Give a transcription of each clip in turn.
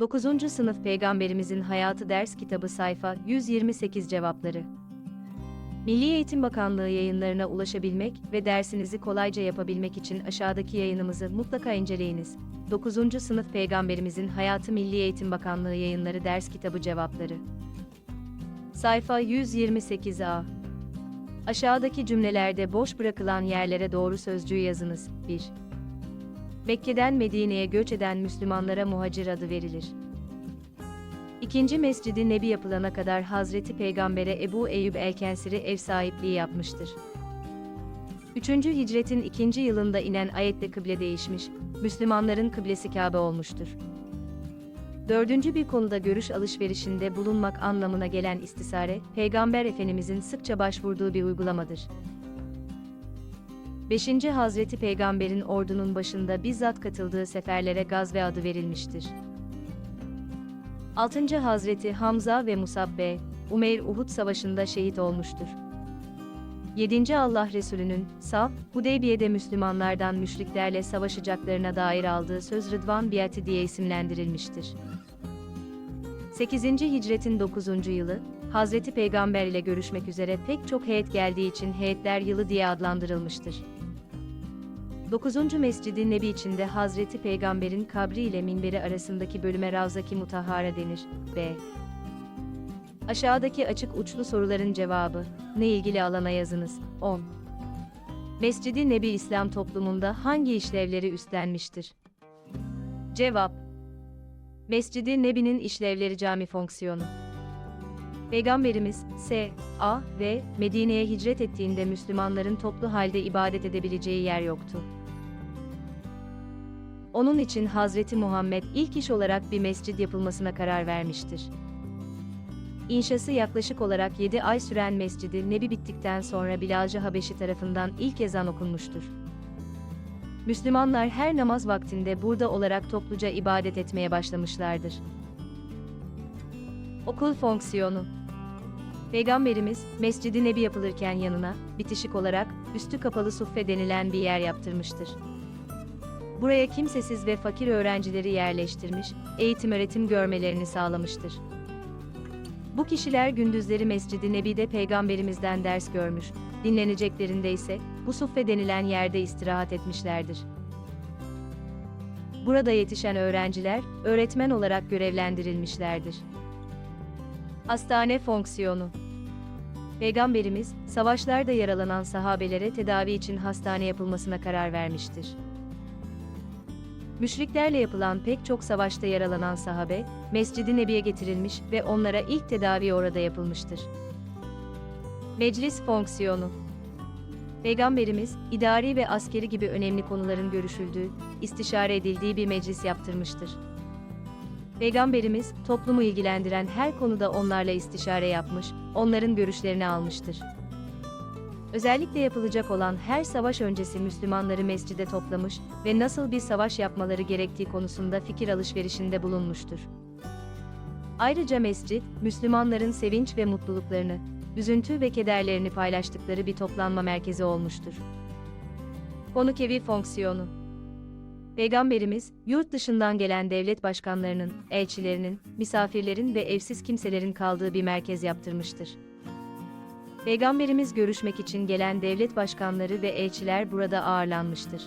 9. Sınıf Peygamberimizin Hayatı Ders Kitabı Sayfa 128 Cevapları Milli Eğitim Bakanlığı yayınlarına ulaşabilmek ve dersinizi kolayca yapabilmek için aşağıdaki yayınımızı mutlaka inceleyiniz. 9. Sınıf Peygamberimizin Hayatı Milli Eğitim Bakanlığı yayınları ders kitabı cevapları. Sayfa 128a Aşağıdaki cümlelerde boş bırakılan yerlere doğru sözcüğü yazınız. 1. Mekke'den Medine'ye göç eden Müslümanlara muhacir adı verilir. İkinci Mescid-i Nebi yapılana kadar Hazreti Peygamber'e Ebu Eyyub el-Kensiri ev sahipliği yapmıştır. Üçüncü hicretin ikinci yılında inen ayette kıble değişmiş, Müslümanların kıblesi Kabe olmuştur. Dördüncü bir konuda görüş alışverişinde bulunmak anlamına gelen istisare, Peygamber Efendimizin sıkça başvurduğu bir uygulamadır. 5. Hazreti Peygamber'in ordunun başında bizzat katıldığı seferlere gazve adı verilmiştir. 6. Hazreti Hamza ve Musab B. Umeyr Uhud Savaşı'nda şehit olmuştur. 7. Allah Resulü'nün, Saf, Hudeybiye'de Müslümanlardan müşriklerle savaşacaklarına dair aldığı söz Rıdvan Biyati diye isimlendirilmiştir. 8. Hicretin 9. yılı, Hazreti Peygamber ile görüşmek üzere pek çok heyet geldiği için heyetler yılı diye adlandırılmıştır. 9. Mescid-i Nebi içinde Hazreti Peygamber'in kabri ile minberi arasındaki bölüme Ravza-ki Mutahhara denir. B. Aşağıdaki açık uçlu soruların cevabı, ne ilgili alana yazınız. 10. Mescid-i Nebi İslam toplumunda hangi işlevleri üstlenmiştir? Cevap Mescid-i Nebi'nin işlevleri cami fonksiyonu. Peygamberimiz S. A. ve Medine'ye hicret ettiğinde Müslümanların toplu halde ibadet edebileceği yer yoktu. Onun için Hazreti Muhammed ilk iş olarak bir mescid yapılmasına karar vermiştir. İnşası yaklaşık olarak 7 ay süren Mescid-i Nebi bittikten sonra Bilalcı Habeşi tarafından ilk ezan okunmuştur. Müslümanlar her namaz vaktinde burada olarak topluca ibadet etmeye başlamışlardır. Okul fonksiyonu Peygamberimiz, Mescid-i Nebi yapılırken yanına, bitişik olarak, üstü kapalı suffe denilen bir yer yaptırmıştır. Buraya kimsesiz ve fakir öğrencileri yerleştirmiş, eğitim öğretim görmelerini sağlamıştır. Bu kişiler gündüzleri Mescid-i Nebi'de Peygamberimizden ders görmüş, dinleneceklerinde ise, bu suffe denilen yerde istirahat etmişlerdir. Burada yetişen öğrenciler, öğretmen olarak görevlendirilmişlerdir. Hastane fonksiyonu Peygamberimiz, savaşlarda yaralanan sahabelere tedavi için hastane yapılmasına karar vermiştir. Müşriklerle yapılan pek çok savaşta yaralanan sahabe, Mescid-i Nebi'ye getirilmiş ve onlara ilk tedavi orada yapılmıştır. Meclis fonksiyonu Peygamberimiz, idari ve askeri gibi önemli konuların görüşüldüğü, istişare edildiği bir meclis yaptırmıştır. Peygamberimiz, toplumu ilgilendiren her konuda onlarla istişare yapmış, onların görüşlerini almıştır. Özellikle yapılacak olan her savaş öncesi Müslümanları mescide toplamış ve nasıl bir savaş yapmaları gerektiği konusunda fikir alışverişinde bulunmuştur. Ayrıca mescid, Müslümanların sevinç ve mutluluklarını, üzüntü ve kederlerini paylaştıkları bir toplanma merkezi olmuştur. Konuk evi fonksiyonu Peygamberimiz, yurt dışından gelen devlet başkanlarının, elçilerinin, misafirlerin ve evsiz kimselerin kaldığı bir merkez yaptırmıştır. Peygamberimiz görüşmek için gelen devlet başkanları ve elçiler burada ağırlanmıştır.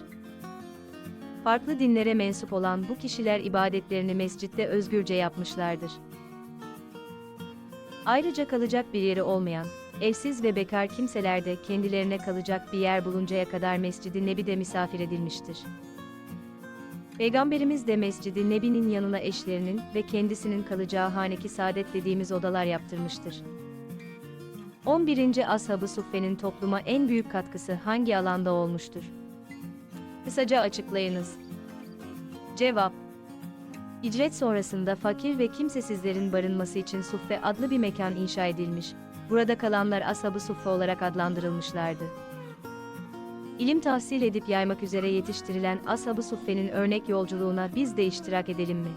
Farklı dinlere mensup olan bu kişiler ibadetlerini mescitte özgürce yapmışlardır. Ayrıca kalacak bir yeri olmayan, evsiz ve bekar kimseler de kendilerine kalacak bir yer buluncaya kadar Mescid-i Nebi'de misafir edilmiştir. Peygamberimiz de Mescid-i Nebi'nin yanına eşlerinin ve kendisinin kalacağı haneki saadet dediğimiz odalar yaptırmıştır. 11. Ashab-ı Suffe'nin topluma en büyük katkısı hangi alanda olmuştur? Kısaca açıklayınız. Cevap Hicret sonrasında fakir ve kimsesizlerin barınması için Suffe adlı bir mekan inşa edilmiş, burada kalanlar Ashab-ı Suffe olarak adlandırılmışlardı. İlim tahsil edip yaymak üzere yetiştirilen Ashab-ı Suffe'nin örnek yolculuğuna biz de iştirak edelim mi?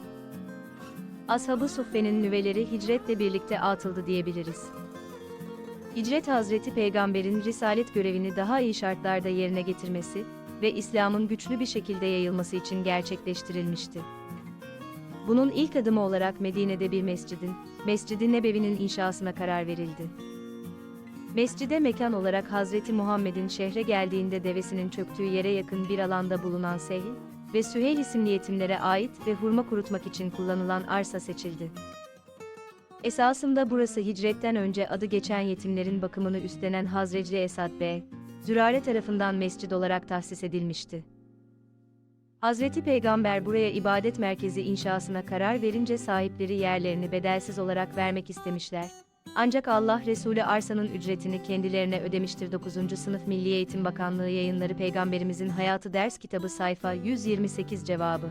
Ashab-ı Suffe'nin nüveleri hicretle birlikte atıldı diyebiliriz. Hicret Hazreti Peygamber'in risalet görevini daha iyi şartlarda yerine getirmesi ve İslam'ın güçlü bir şekilde yayılması için gerçekleştirilmişti. Bunun ilk adımı olarak Medine'de bir mescidin, Mescid-i Nebevi'nin inşasına karar verildi. Mescide mekan olarak Hazreti Muhammed'in şehre geldiğinde devesinin çöktüğü yere yakın bir alanda bulunan Sehil ve Süheyl isimli yetimlere ait ve hurma kurutmak için kullanılan arsa seçildi. Esasında burası hicretten önce adı geçen yetimlerin bakımını üstlenen Hazrecli Esad Bey, Zürare tarafından mescid olarak tahsis edilmişti. Hazreti Peygamber buraya ibadet merkezi inşasına karar verince sahipleri yerlerini bedelsiz olarak vermek istemişler. Ancak Allah Resulü arsanın ücretini kendilerine ödemiştir. 9. Sınıf Milli Eğitim Bakanlığı yayınları Peygamberimizin Hayatı Ders Kitabı sayfa 128 cevabı.